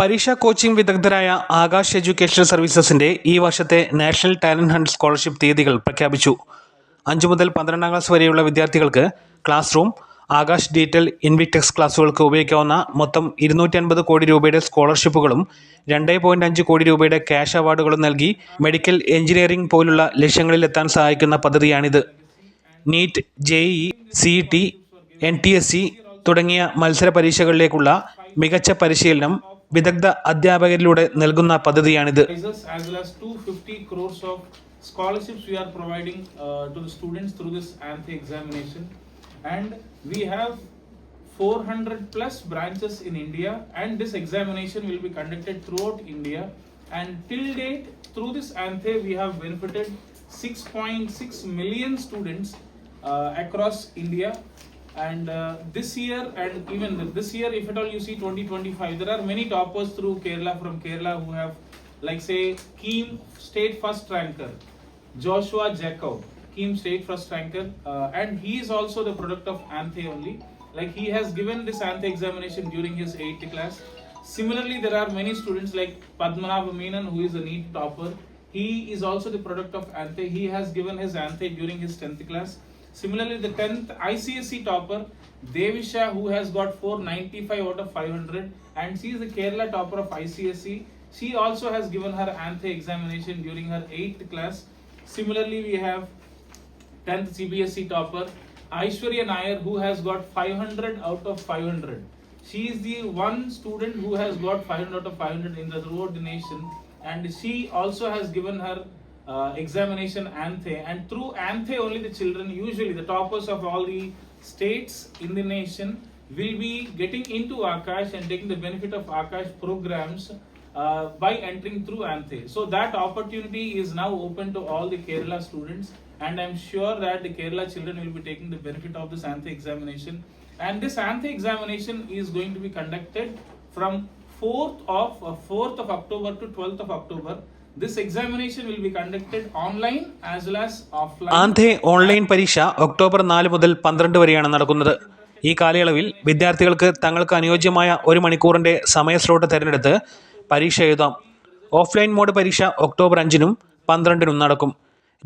പരീക്ഷാ കോച്ചിംഗ് വിദഗ്ധരായ ആകാശ് എഡ്യൂക്കേഷണൽ സർവീസസിന്റെ ഈ വർഷത്തെ നാഷണൽ ടാലന്റ് ഹണ്ട് സ്കോളർഷിപ്പ് തീയതികൾ പ്രഖ്യാപിച്ചു. അഞ്ചു മുതൽ പന്ത്രണ്ടാം ക്ലാസ് വരെയുള്ള വിദ്യാർത്ഥികൾക്ക് ക്ലാസ് റൂം ആകാശ് ഡീറ്റെയിൽ ഇൻവിറ്റെക്സ് ക്ലാസുകൾക്ക് ഉപയോഗിക്കാവുന്ന മൊത്തം ഇരുന്നൂറ്റി അൻപത് കോടി രൂപയുടെ സ്കോളർഷിപ്പുകളും രണ്ട് പോയിന്റ് അഞ്ച് കോടി രൂപയുടെ ക്യാഷ് അവാർഡുകളും നൽകി മെഡിക്കൽ എഞ്ചിനീയറിംഗ് പോലുള്ള ലക്ഷ്യങ്ങളിലെത്താൻ സഹായിക്കുന്ന പദ്ധതിയാണിത്. NEET J E C T N T S C തുടങ്ങിയ മത്സര പരീക്ഷകളിലേക്കുള്ള മികച്ച പരിശീലനം വിദഗ്ധ അധ്യാപകരിലൂടെ നൽകുന്ന പദ്ധതിയാണിത് prizes as well as 250 crores of scholarships we are providing uh, to the students through this ANTHE examination. And we have 400 plus branches in India, and this examination will be conducted throughout India. And till date, through this ANTHE, we have benefited 6.6 million students uh, across India. And uh, this year, and even this year, if at all you see 2025, there are many toppers through Kerala from Kerala who have, like say, Keem state first ranker, Joshua Jacob, Keem state first ranker, uh, and he is also the product of Anthe only. Like he has given this Anthe examination during his 8th class. Similarly, there are many students like Padmanabha Menon, who is a NEET topper. He is also the product of Anthe. He has given his Anthe during his 10th class. Similarly, the 10th ICSE topper, Devisha, who has got 495 out of 500, and she is the Kerala topper of ICSE. She also has given her Anthe examination during her 8th class. Similarly, we have 10th CBSE topper, Aishwarya Nair, who has got 500 out of 500. She is the one student who has got 500 out of 500 in the throughout the nation, and she also has given her uh, examination Anthe. And through Anthe, only the children, usually the toppers of all the states in the nation, will be getting into Akash and taking the benefit of Akash programs uh, by entering through Anthe. So that opportunity is now open to all the Kerala students, and I'm sure that the Kerala children will be taking the benefit of this Anthe examination. And this Anthe examination is going to be conducted from 4th of uh, 4th of October to 12th of October. This examination will be conducted online as well as offline. ANTHE online പരീക്ഷ October നാല് മുതൽ പന്ത്രണ്ട് വരെയാണ് നടക്കുന്നത്. ഈ കാലയളവിൽ വിദ്യാർത്ഥികൾക്ക് തങ്ങൾക്ക് അനുയോജ്യമായ ഒരു മണിക്കൂറിന്റെ സമയ സ്ലോട്ട് തിരഞ്ഞെടുത്ത് പരീക്ഷ എഴുതാം. ഓഫ്ലൈൻ മോഡ് പരീക്ഷ ഒക്ടോബർ അഞ്ചിനും പന്ത്രണ്ടിനും നടക്കും.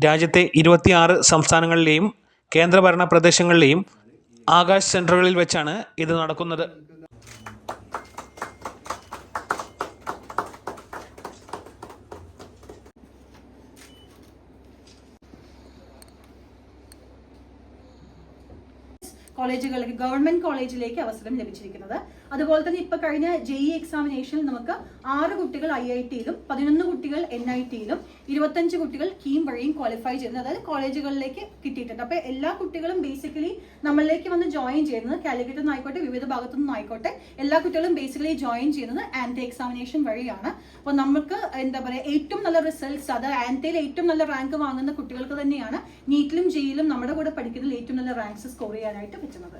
രാജ്യത്തെ ഇരുപത്തിയാറ് സംസ്ഥാനങ്ങളിലെയും കേന്ദ്രഭരണ പ്രദേശങ്ങളിലെയും ആകാശ് സെന്ററുകളിൽ വെച്ചാണ് ഇത് നടക്കുന്നത്. കോളേജുകളിലേക്ക് ഗവൺമെന്റ് കോളേജിലേക്ക് അവസരം ലഭിച്ചിരിക്കുന്നത് അതുപോലെ തന്നെ ഇപ്പൊ കഴിഞ്ഞ ജെ ഇ എക്സാമിനേഷനിൽ നമുക്ക് ആറ് കുട്ടികൾ ഐ ഐ ടിയിലും പതിനൊന്ന് കുട്ടികൾ എൻ ഐ ടിയിലും ഇരുപത്തഞ്ച് കുട്ടികൾ കീം വഴിയും ക്വാളിഫൈ ചെയ്യുന്നത് അതായത് കോളേജുകളിലേക്ക് കിട്ടിയിട്ടുണ്ട്. അപ്പൊ എല്ലാ കുട്ടികളും ബേസിക്കലി നമ്മളിലേക്ക് വന്ന് ജോയിൻ ചെയ്യുന്നത് കാലിക്കറ്റിൽ നിന്നായിക്കോട്ടെ വിവിധ ഭാഗത്തു നിന്നായിക്കോട്ടെ എല്ലാ കുട്ടികളും ബേസിക്കലി ജോയിൻ ചെയ്യുന്നത് ആന്റി എക്സാമിനേഷൻ വഴിയാണ്. അപ്പൊ നമുക്ക് എന്താ പറയുക ഏറ്റവും നല്ല റിസൾട്ട്സ് അത് ആന്റയിൽ ഏറ്റവും നല്ല റാങ്ക് വാങ്ങുന്ന കുട്ടികൾക്ക് തന്നെയാണ് നീറ്റിലും ജെയിലും നമ്മുടെ കൂടെ പഠിക്കുന്നതിൽ ഏറ്റവും നല്ല റാങ്ക്സ് സ്കോർ ചെയ്യാനായിട്ട് പറ്റുന്നത്.